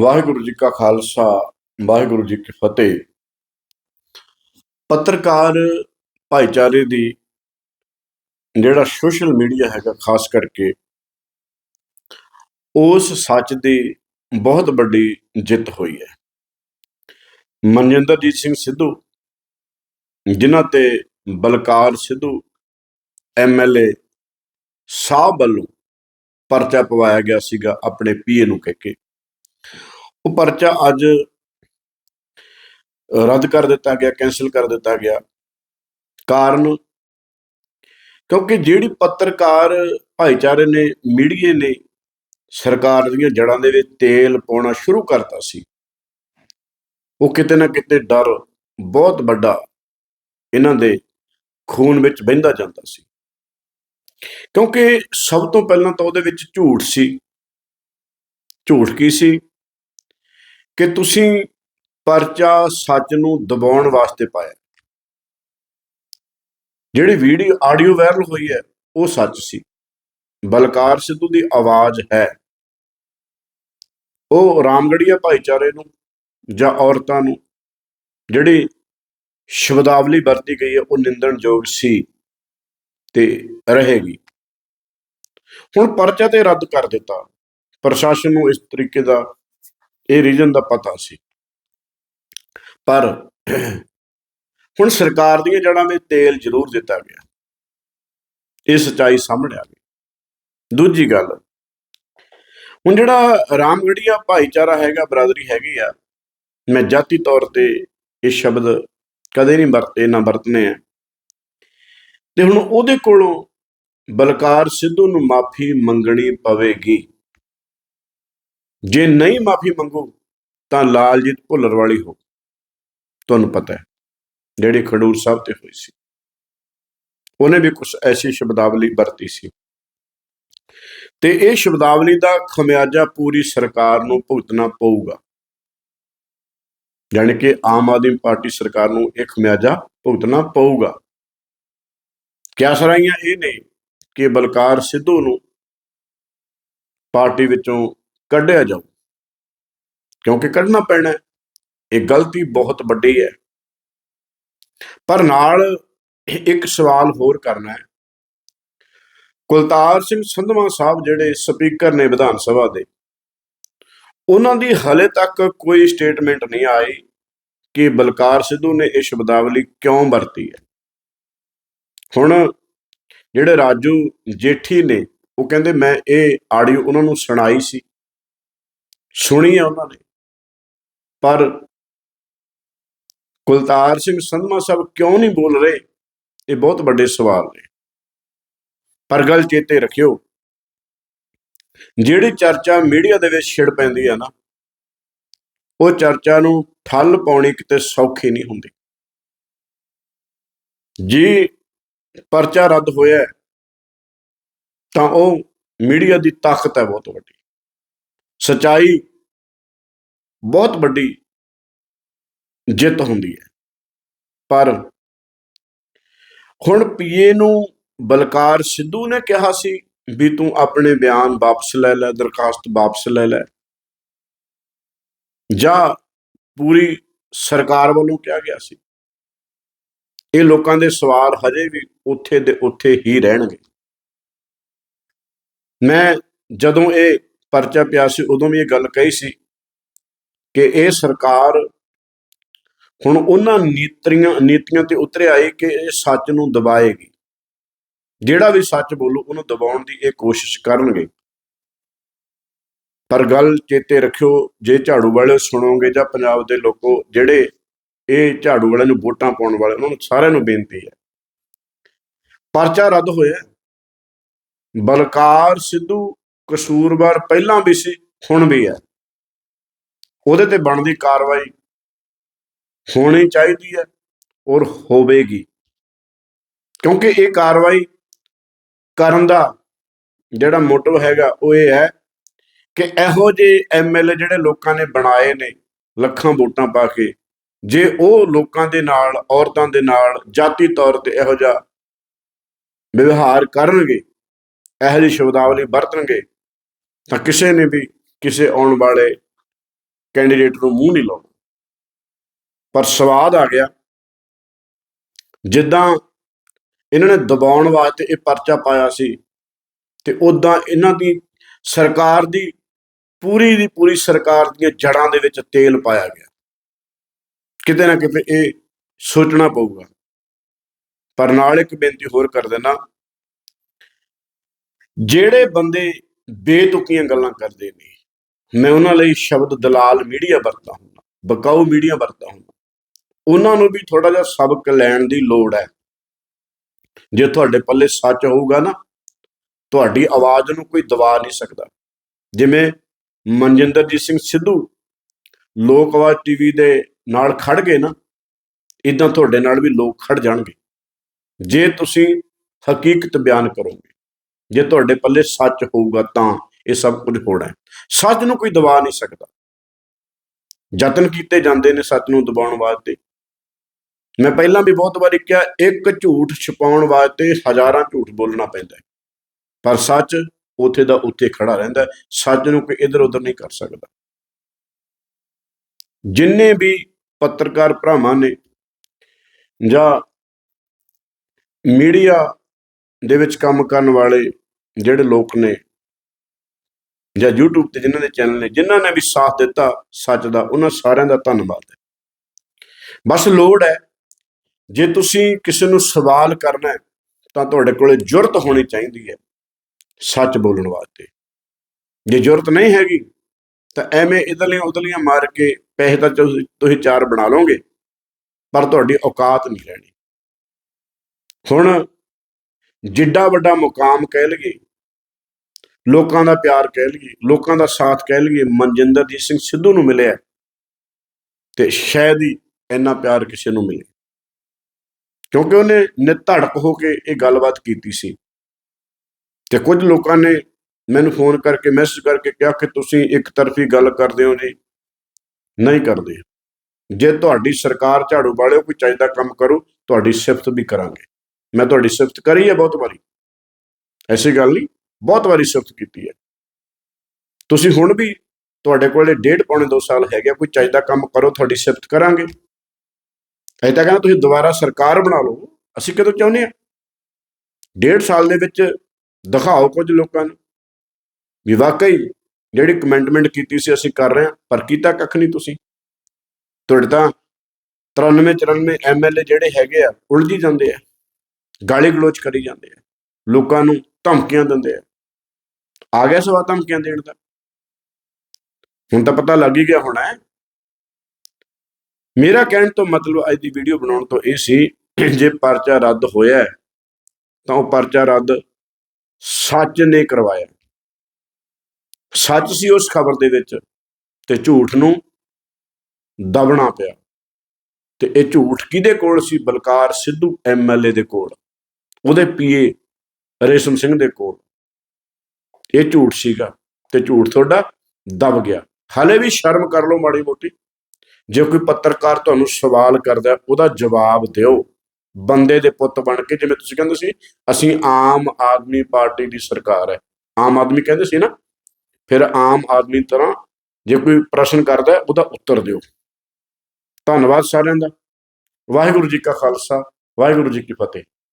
ਵਾਹਿਗੁਰੂ ਜੀ ਕਾ ਖਾਲਸਾ, ਵਾਹਿਗੁਰੂ ਜੀ ਕੀ ਫਤਿਹ। ਪੱਤਰਕਾਰ ਭਾਈਚਾਰੇ ਦੀ ਜਿਹੜਾ ਸੋਸ਼ਲ ਮੀਡੀਆ ਹੈਗਾ, ਖਾਸ ਕਰਕੇ, ਉਸ ਸੱਚ ਦੀ ਬਹੁਤ ਵੱਡੀ ਜਿੱਤ ਹੋਈ ਹੈ। ਮਨਜਿੰਦਰਜੀਤ ਸਿੰਘ ਸਿੱਧੂ, ਜਿਨ੍ਹਾਂ ਤੇ ਬਲਕਾਰ ਸਿੱਧੂ ਐਮਐਲਏ ਸਾਹਿਬ ਵੱਲੋਂ ਪਰਚਾ ਪਵਾਇਆ ਗਿਆ ਸੀਗਾ ਆਪਣੇ ਪੀਏ ਨੂੰ ਕਹਿ ਕੇ। ਉਹ ਪਰਚਾ ਅੱਜ ਰੱਦ ਕਰ ਦਿੱਤਾ ਗਿਆ ਕੈਨਸਲ ਕਰ ਦਿੱਤਾ ਗਿਆ। ਕਾਰਨ? ਕਿਉਂਕਿ ਜਿਹੜੀ ਪੱਤਰਕਾਰ ਭਾਈਚਾਰੇ ਨੇ, ਮੀਡੀਏ ਨੇ ਸਰਕਾਰ ਦੀਆਂ ਜੜਾਂ ਦੇ ਵਿੱਚ ਤੇਲ ਪਾਉਣਾ ਸ਼ੁਰੂ ਕਰਤਾ ਸੀ, ਉਹ ਕਿਤੇ ਨਾ ਕਿਤੇ ਡਰ ਬਹੁਤ ਵੱਡਾ ਇਹਨਾਂ ਦੇ ਖੂਨ ਵਿੱਚ ਵਹਿੰਦਾ ਜਾਂਦਾ ਸੀ। ਕਿਉਂਕਿ ਸਭ ਤੋਂ ਪਹਿਲਾਂ ਤਾਂ ਉਹਦੇ ਵਿੱਚ ਝੂਠ ਸੀ। ਝੂਠ ਕੀ ਸੀ? ਕਿ ਤੁਸੀਂ ਪਰਚਾ ਸੱਚ ਨੂੰ ਦਬਾਉਣ ਵਾਸਤੇ ਪਾਇਆ। ਜਿਹੜੀ ਵੀਡੀਓ ਆਡੀਓ ਵਾਇਰਲ ਹੋਈ ਹੈ, ਉਹ ਸੱਚ ਸੀ। ਬਲਕਾਰ ਸਿੱਧੂ ਦੀ ਆਵਾਜ਼ ਹੈ। ਉਹ ਰਾਮਗੜੀਆ ਭਾਈਚਾਰੇ ਨੂੰ ਜਾਂ ਔਰਤਾਂ ਨੂੰ ਜਿਹੜੀ ਸ਼ਬਦਾਵਲੀ ਵਰਤੀ ਗਈ ਹੈ, ਉਹ ਨਿੰਦਣਯੋਗ ਸੀ ਤੇ ਰਹੇਗੀ। ਹੁਣ ਪਰਚਾ ਤੇ ਰੱਦ ਕਰ ਦਿੱਤਾ। ਪ੍ਰਸ਼ਾਸਨ ਨੂੰ ਇਸ ਤਰੀਕੇ ਦਾ ਇਹ ਰੀਜਨ ਦਾ ਪਤਾ ਸੀ। ਪਰ ਹੁਣ ਸਰਕਾਰ ਦੀਆਂ ਜੜਾਂ ਵਿੱਚ ਤੇਲ ਜ਼ਰੂਰ ਦਿੱਤਾ ਗਿਆ। ਇਹ ਸਚਾਈ ਸਾਹਮਣੇ ਆ ਗਈ। ਦੂਜੀ ਗੱਲ, ਹੁਣ ਜਿਹੜਾ ਰਾਮਗੜੀਆ ਭਾਈਚਾਰਾ ਹੈਗਾ, ਬਰਾਦਰੀ ਹੈਗੀ ਆ, ਮੈਂ ਜਾਤੀ ਤੌਰ ਤੇ ਇਹ ਸ਼ਬਦ ਕਦੇ ਨਹੀਂ ਵਰਤੇ, ਨਾ ਵਰਤਨੇ ਆ। ਤੇ ਹੁਣ ਉਹਦੇ ਕੋਲੋਂ ਬਲਕਾਰ ਸਿੱਧੂ ਨੂੰ ਮਾਫੀ ਮੰਗਣੀ ਪਵੇਗੀ। ਜੇ ਨਹੀਂ ਮਾਫੀ ਮੰਗੂ, ਤਾਂ ਲਾਲਜੀਤ ਭੁੱਲਰ ਵਾਲੀ ਹੋ ਤੁਹਾਨੂੰ ਪਤਾ ਹੈ, ਜਿਹੜੇ ਖਡੂਰ ਸਾਹਿਬ ਤੇ ਹੋਈ ਸੀ। ਉਹਨੇ ਵੀ ਕੁਝ ਐਸੀ ਸ਼ਬਦਾਵਲੀ ਵਰਤੀ ਸੀ। ਤੇ ਇਹ ਸ਼ਬਦਾਵਲੀ ਦਾ ਖਮਿਆਜਾ ਪੂਰੀ ਸਰਕਾਰ ਨੂੰ ਭੁਗਤਣਾ ਪਊਗਾ। ਯਾਨੀ ਕਿ ਆਮ ਆਦਮੀ ਪਾਰਟੀ ਸਰਕਾਰ ਨੂੰ ਇਹ ਖਮਿਆਜਾ ਭੁਗਤਣਾ ਪਊਗਾ। ਕਿਆ ਸਰਾਈਆਂ ਇਹ ਨੇ ਕਿ ਬਲਕਾਰ ਸਿੱਧੂ ਨੂੰ ਪਾਰਟੀ ਵਿੱਚੋਂ ਕੱਢਿਆ ਜਾਊ। ਕਿਉਂਕਿ ਕੱਢਣਾ ਪੈਣਾ ਇਹ ਗਲਤੀ ਬਹੁਤ ਵੱਡੀ ਹੈ। ਪਰ ਨਾਲ ਇੱਕ ਸਵਾਲ ਹੋਰ ਕਰਨਾ ਹੈ। ਕੁਲਤਾਰ ਸਿੰਘ ਸੰਧਵਾ ਸਾਹਿਬ ਜਿਹੜੇ ਸਪੀਕਰ ਨੇ ਵਿਧਾਨ ਸਭਾ ਦੇ, ਉਹਨਾਂ ਦੀ ਹਲੇ ਤੱਕ ਕੋਈ ਸਟੇਟਮੈਂਟ ਨਹੀਂ ਆਈ ਕਿ ਬਲਕਾਰ ਸਿੱਧੂ ਨੇ ਇਹ ਸ਼ਬਦਾਵਲੀ ਕਿਉਂ ਵਰਤੀ ਹੈ। ਹੁਣ ਜਿਹੜੇ ਰਾਜੂ ਜੇਠੀ ਨੇ, ਉਹ ਕਹਿੰਦੇ, ਮੈਂ ਇਹ ਆਡੀਓ ਉਹਨਾਂ ਨੂੰ ਸੁਣਾਈ ਸੀ। ਸੁਣੀ ਹੈ ਉਹਨਾਂ ਨੇ। ਪਰ ਕੁਲਤਾਰ ਸਿੰਘ ਸੰਧਮਾ ਸਾਹਿਬ ਕਿਉਂ ਨਹੀਂ ਬੋਲ ਰਹੇ? ਇਹ ਬਹੁਤ ਵੱਡੇ ਸਵਾਲ ਨੇ। ਪਰ ਗੱਲ ਚੇਤੇ ਰੱਖਿਓ, ਜਿਹੜੀ ਚਰਚਾ ਮੀਡੀਆ ਦੇ ਵਿੱਚ ਛਿੜ ਪੈਂਦੀ ਆ ਨਾ, ਉਹ ਚਰਚਾ ਨੂੰ ਠੱਲ ਪਾਉਣੀ ਕਿਤੇ ਸੌਖੀ ਨਹੀਂ ਹੁੰਦੀ। ਜੀ ਪਰਚਾ ਰੱਦ ਹੋਇਆ ਤਾਂ ਉਹ ਮੀਡੀਆ ਦੀ ਤਾਕਤ ਹੈ ਬਹੁਤ ਵੱਡੀ। ਸਚਾਈ ਬਹੁਤ ਵੱਡੀ ਜਿੱਤ ਹੁੰਦੀ ਹੈ। ਪਰ ਹੁਣ ਪੀਏ ਨੂੰ ਬਲਕਾਰ ਸਿੱਧੂ ਨੇ ਕਿਹਾ ਸੀ ਵੀ ਤੂੰ ਆਪਣੇ ਬਿਆਨ ਵਾਪਸ ਲੈ ਲੈ, ਦਰਖਾਸਤ ਵਾਪਸ ਲੈ ਲੈ। ਜਾਂ ਪੂਰੀ ਸਰਕਾਰ ਵੱਲੋਂ ਕਿਹਾ ਗਿਆ ਸੀ। ਇਹ ਲੋਕਾਂ ਦੇ ਸਵਾਲ ਹਜੇ ਵੀ ਉੱਥੇ ਦੇ ਉੱਥੇ ਹੀ ਰਹਿਣਗੇ। ਮੈਂ ਜਦੋਂ ਇਹ ਪਰਚਾ ਪਿਆ ਸੀ, ਉਦੋਂ ਵੀ ਇਹ ਗੱਲ ਕਹੀ ਸੀ ਕਿ ਇਹ ਸਰਕਾਰ ਹੁਣ ਉਹਨਾਂ ਨੀਤੀਆਂ ਨੀਤੀਆਂ ਤੇ ਉਤਰੇ ਆਈ ਕਿ ਇਹ ਸੱਚ ਨੂੰ ਦਬਾਏਗੀ। ਜਿਹੜਾ ਵੀ ਸੱਚ ਬੋਲੂ, ਉਹਨੂੰ ਦਬਾਉਣ ਦੀ ਇਹ ਕੋਸ਼ਿਸ਼ ਕਰਨਗੇ। ਪਰ ਗੱਲ ਚੇਤੇ ਰੱਖਿਓ, ਜੇ ਝਾੜੂ ਵਾਲੇ ਸੁਣੋਗੇ ਜਾਂ ਪੰਜਾਬ ਦੇ ਲੋਕੋ, ਜਿਹੜੇ ਇਹ ਝਾੜੂ ਵਾਲਿਆਂ ਨੂੰ ਵੋਟਾਂ ਪਾਉਣ ਵਾਲੇ, ਉਹਨਾਂ ਨੂੰ ਸਾਰਿਆਂ ਨੂੰ ਬੇਨਤੀ ਹੈ। ਪਰਚਾ ਰੱਦ ਹੋਇਆ। ਬਲਕਾਰ ਸਿੱਧੂ ਕਸੂਰਵਾਰ ਪਹਿਲਾਂ ਵੀ ਸੀ, ਹੁਣ ਵੀ ਹੈ। ਉਹਦੇ ਤੇ ਬਣਦੀ ਕਾਰਵਾਈ ਹੋਣੀ ਚਾਹੀਦੀ ਹੈ ਔਰ ਹੋਵੇਗੀ। ਕਿਉਂਕਿ ਇਹ ਕਾਰਵਾਈ ਕਰਨ ਦਾ ਜਿਹੜਾ ਮੋਟਿਵ ਹੈਗਾ ਉਹ ਇਹ ਹੈ ਕਿ ਇਹੋ ਜਿਹੇ ਐਮਐਲਏ ਜਿਹੜੇ ਲੋਕਾਂ ਨੇ ਬਣਾਏ ਨੇ, ਲੱਖਾਂ ਵੋਟਾਂ ਪਾ ਕੇ, ਜੇ ਉਹ ਲੋਕਾਂ ਦੇ ਨਾਲ, ਔਰਤਾਂ ਦੇ ਨਾਲ ਜਾਤੀ ਤੌਰ ਤੇ ਇਹੋ ਜਿਹਾ ਵਿਵਹਾਰ ਕਰਨਗੇ, ਇਹੋ ਜਿਹੀ ਸ਼ਬਦਾਵਲੀ ਵਰਤਣਗੇ ਤਾਂ ਕਿਸੇ ਨੇ ਵੀ ਕਿਸੇ ਆਉਣ ਵਾਲੇ ਕੈਂਡੀਡੇਟ ਨੂੰ ਮੂੰਹ ਨਹੀਂ ਲਾਉਣਾ। ਪਰ ਸਵਾਦ ਆ ਗਿਆ। ਜਿੱਦਾਂ ਇਹਨਾਂ ਨੇ ਦਬਾਉਣ ਵਾਸਤੇ ਇਹ ਪਰਚਾ ਪਾਇਆ ਸੀ ਤੇ ਉਦਾਂ ਇਹਨਾਂ ਦੀ ਸਰਕਾਰ ਦੀ, ਪੂਰੀ ਦੀ ਪੂਰੀ ਸਰਕਾਰ ਦੀਆਂ ਜੜਾਂ ਦੇ ਵਿੱਚ ਤੇਲ ਪਾਇਆ ਗਿਆ। ਕਿਤੇ ਨਾ ਕਿਤੇ ਇਹ ਸੋਚਣਾ ਪਊਗਾ। ਪਰ ਨਾਲ ਇੱਕ ਬੇਨਤੀ ਹੋਰ ਕਰ ਦੇਣਾ ਜਿਹੜੇ ਬੰਦੇ ਬੇਤੁਕੀਆਂ ਗੱਲਾਂ ਕਰਦੇ ਨੇ। ਮੈਂ ਉਹਨਾਂ ਲਈ ਸ਼ਬਦ ਦਲਾਲ ਮੀਡੀਆ ਵਰਤਦਾ ਹੁੰਦਾ, ਬਕਾਊ ਮੀਡੀਆ ਵਰਤਦਾ ਹੁੰਦਾ। ਉਹਨਾਂ ਨੂੰ ਵੀ ਥੋੜਾ ਜਿਹਾ ਸਬਕ ਲੈਣ ਦੀ ਲੋੜ ਹੈ। ਜੇ ਤੁਹਾਡੇ ਪੱਲੇ ਸੱਚ ਹੋਊਗਾ ਨਾ, ਤੁਹਾਡੀ ਆਵਾਜ਼ ਨੂੰ ਕੋਈ ਦਬਾ ਨਹੀਂ ਸਕਦਾ। ਜਿਵੇਂ ਮਨਜਿੰਦਰਜੀਤ ਸਿੰਘ ਸਿੱਧੂ ਲੋਕ ਆਵਾਜ਼ ਟੀਵੀ ਦੇ ਨਾਲ ਖੜ ਗਏ ਨਾ ਇਦਾਂ ਤੁਹਾਡੇ ਨਾਲ ਵੀ ਲੋਕ ਖੜ ਜਾਣਗੇ। ਜੇ ਤੁਸੀਂ ਹਕੀਕਤ ਬਿਆਨ ਕਰੋਗੇ ਜੇ ਤੁਹਾਡੇ ਪੱਲੇ ਸੱਚ ਹੋਊਗਾ ਤਾਂ ਇਹ ਸਭ ਕੁਝ ਹੋਣਾ ਹੈ। ਸੱਚ ਨੂੰ ਕੋਈ ਦਬਾ ਨਹੀਂ ਸਕਦਾ। ਯਤਨ ਕੀਤੇ ਜਾਂਦੇ ਨੇ ਸੱਚ ਨੂੰ ਦਬਾਉਣ ਵਾਸਤੇ। ਮੈਂ ਪਹਿਲਾਂ ਵੀ ਬਹੁਤ ਵਾਰੀ ਕਿਹਾ, ਇੱਕ ਝੂਠ ਛੁਪਾਉਣ ਵਾਸਤੇ ਹਜ਼ਾਰਾਂ ਝੂਠ ਬੋਲਣਾ ਪੈਂਦਾ ਹੈ। ਪਰ ਸੱਚ ਉੱਥੇ ਦਾ ਉੱਥੇ ਖੜਾ ਰਹਿੰਦਾ ਸੱਚ ਨੂੰ ਕੋਈ ਇਧਰ ਉਧਰ ਨਹੀਂ ਕਰ ਸਕਦਾ। ਜਿੰਨੇ ਵੀ ਪੱਤਰਕਾਰ ਭਰਾਵਾਂ ਨੇ ਜਾਂ ਮੀਡੀਆ ਦੇ ਵਿੱਚ ਕੰਮ ਕਰਨ ਵਾਲੇ ਜਿਹੜੇ ਲੋਕ ਨੇ ਜਾਂ YouTube ਤੇ ਜਿਨ੍ਹਾਂ ਦੇ ਚੈਨਲ ਨੇ, ਜਿਨ੍ਹਾਂ ਨੇ ਵੀ ਸਾਥ ਦਿੱਤਾ ਸੱਚ ਦਾ, ਉਹਨਾਂ ਸਾਰਿਆਂ ਦਾ ਧੰਨਵਾਦ ਹੈ। ਬਸ ਲੋੜ ਹੈ, ਜੇ ਤੁਸੀਂ ਕਿਸੇ ਨੂੰ ਸਵਾਲ ਕਰਨਾ ਹੈ, ਤਾਂ ਤੁਹਾਡੇ ਕੋਲੇ ਜੁਰਤ ਹੋਣੀ ਚਾਹੀਦੀ ਹੈ ਸੱਚ ਬੋਲਣ ਵਾਸਤੇ। ਜੇ ਜੁਰਤ ਨਹੀਂ ਹੈਗੀ, ਤਾਂ ਐਵੇਂ ਇਧਰਲੀਆਂ ਉਧਰਲੀਆਂ ਮਾਰ ਕੇ ਪੈਸੇ ਤਾਂ ਤੁਸੀਂ ਤੁਸੀਂ ਚਾਰ ਬਣਾ ਲਓਗੇ, ਪਰ ਤੁਹਾਡੀ ਔਕਾਤ ਨਹੀਂ ਰਹਿਣੀ। ਹੁਣ ਜਿੱਡਾ ਵੱਡਾ ਮੁਕਾਮ ਕਹਿ ਲਈਏ, ਲੋਕਾਂ ਦਾ ਪਿਆਰ ਕਹਿ ਲਈਏ, ਲੋਕਾਂ ਦਾ ਸਾਥ ਕਹਿ ਲਈਏ ਮਨਜਿੰਦਰਜੀਤ ਸਿੰਘ ਸਿੱਧੂ ਨੂੰ ਮਿਲਿਆ ਤੇ ਸ਼ਾਇਦ ਹੀ ਇੰਨਾ ਪਿਆਰ ਕਿਸੇ ਨੂੰ ਮਿਲੇ। ਕਿਉਂਕਿ ਉਹਨੇ ਨਿਧੜਕ ਹੋ ਕੇ ਇਹ ਗੱਲਬਾਤ ਕੀਤੀ ਸੀ। ਤੇ ਕੁਝ ਲੋਕਾਂ ਨੇ ਮੈਨੂੰ ਫੋਨ ਕਰਕੇ ਮੈਸੇਜ ਕਰਕੇ ਕਿਹਾ ਕਿ ਤੁਸੀਂ ਇੱਕ ਤਰਫੀ ਗੱਲ ਕਰਦੇ ਹੋ ਜੀ, ਨਹੀਂ ਕਰਦੇ। ਜੇ ਤੁਹਾਡੀ ਸਰਕਾਰ ਝਾੜੂ ਵਾਲਿਓ ਕੋਈ ਚਾਹੀਦਾ ਕੰਮ ਕਰੋ, ਤੁਹਾਡੀ ਸਿਫਤ ਵੀ ਕਰਾਂਗੇ। ਮੈਂ ਤੁਹਾਡੀ ਸਿਫਤ ਕਰੀ ਹੈ ਬਹੁਤ ਵਾਰੀ। ਐਸੀ ਗੱਲ ਨਹੀਂ, ਬਹੁਤ ਵਾਰੀ ਸਿਫਤ ਕੀਤੀ ਹੈ। ਤੁਸੀਂ ਹੁਣ ਵੀ ਤੁਹਾਡੇ ਕੋਲੇ ਡੇਢ ਪੌਣੇ 2 ਸਾਲ ਹੈਗੇ ਕੋਈ ਚਾਹੀਦਾ ਕੰਮ ਕਰੋ, ਤੁਹਾਡੀ ਸਿਫਤ ਕਰਾਂਗੇ। ਅਜੇ ਤਾਂ ਕਹਿੰਦਾ ਤੁਸੀਂ ਦੁਬਾਰਾ ਸਰਕਾਰ ਬਣਾ ਲਓ, ਅਸੀਂ ਕਦੋਂ ਚਾਹੁੰਦੇ ਆ ਡੇਢ ਸਾਲ ਦੇ ਵਿੱਚ ਦਿਖਾਓ ਕੁਝ ਲੋਕਾਂ ਨੂੰ। ਵੀ ਵਾਕਈ ਜਿਹੜੀ ਕਮੈਂਟਮੈਂਟ ਕੀਤੀ ਸੀ, ਅਸੀਂ ਕਰ ਰਹੇ ਹਾਂ, ਪਰ ਕੀਤਾ ਕੱਖ ਨਹੀਂ ਤੁਸੀਂ। ਤੁਹਾਡੇ ਤਾਂ 93 94 ਐਮਐਲਏ ਜਿਹੜੇ ਹੈਗੇ ਆ, ਉਲਝੀ ਜਾਂਦੇ ਆ। ਗਾਲੀ ਗਲੋਚ ਕਰੀ ਜਾਂਦੇ ਆ। ਲੋਕਾਂ ਨੂੰ ਧਮਕੀਆਂ ਦਿੰਦੇ ਆ। ਆ ਗਿਆ ਸਵਾ ਧਮਕੀਆਂ ਦੇਣ ਦਾ। ਹੁਣ ਤਾਂ ਪਤਾ ਲੱਗ ਹੀ ਗਿਆ ਹੋਣਾ ਮੇਰਾ ਕਹਿਣ ਤੋਂ ਮਤਲਬ ਅੱਜ ਦੀ ਵੀਡੀਓ ਬਣਾਉਣ ਤੋਂ ਇਹ ਸੀ, ਜੇ ਪਰਚਾ ਰੱਦ ਹੋਇਆ ਤਾਂ ਉਹ ਪਰਚਾ ਰੱਦ ਸੱਚ ਨੇ ਕਰਵਾਇਆ। ਸੱਚ ਸੀ ਉਸ ਖਬਰ ਦੇ ਵਿੱਚ ਤੇ ਝੂਠ ਨੂੰ ਦਬਣਾ ਪਿਆ। ਤੇ ਇਹ ਝੂਠ ਕਿਹਦੇ ਕੋਲ ਸੀ? ਬਲਕਾਰ ਸਿੱਧੂ ਐਮਐਲਏ ਦੇ ਕੋਲ। ਉਹਦੇ ਪੀਏ ਰੇਸ਼ਮ ਸਿੰਘ ਦੇ ਕੋਲ। ਇਹ ਝੂਠ ਸੀਗਾ ਤੇ ਝੂਠ ਤੁਹਾਡਾ ਦਬ ਗਿਆ। ਹਾਲੇ ਵੀ ਸ਼ਰਮ ਕਰ ਲਓ ਮਾੜੀ ਮੋਟੀ। ਜੇ ਕੋਈ ਪੱਤਰਕਾਰ ਤੁਹਾਨੂੰ ਸਵਾਲ ਕਰਦਾ ਉਹਦਾ ਜਵਾਬ ਦਿਓ। ਬੰਦੇ ਦੇ ਪੁੱਤ ਬਣ ਕੇ, ਜਿਵੇਂ ਤੁਸੀਂ ਕਹਿੰਦੇ ਸੀ, ਅਸੀਂ ਆਮ ਆਦਮੀ ਪਾਰਟੀ ਦੀ ਸਰਕਾਰ ਹੈ। ਆਮ ਆਦਮੀ ਕਹਿੰਦੇ ਸੀ ਨਾ, ਫਿਰ ਆਮ ਆਦਮੀ ਤਰ੍ਹਾਂ ਜੇ ਕੋਈ ਪ੍ਰਸ਼ਨ ਕਰਦਾ ਉਹਦਾ ਉੱਤਰ ਦਿਓ। ਧੰਨਵਾਦ ਸਾਰਿਆਂ ਦਾ। ਵਾਹਿਗੁਰੂ ਜੀ ਕਾ ਖਾਲਸਾ, ਵਾਹਿਗੁਰੂ ਜੀ ਕੀ ਫਤਿਹ।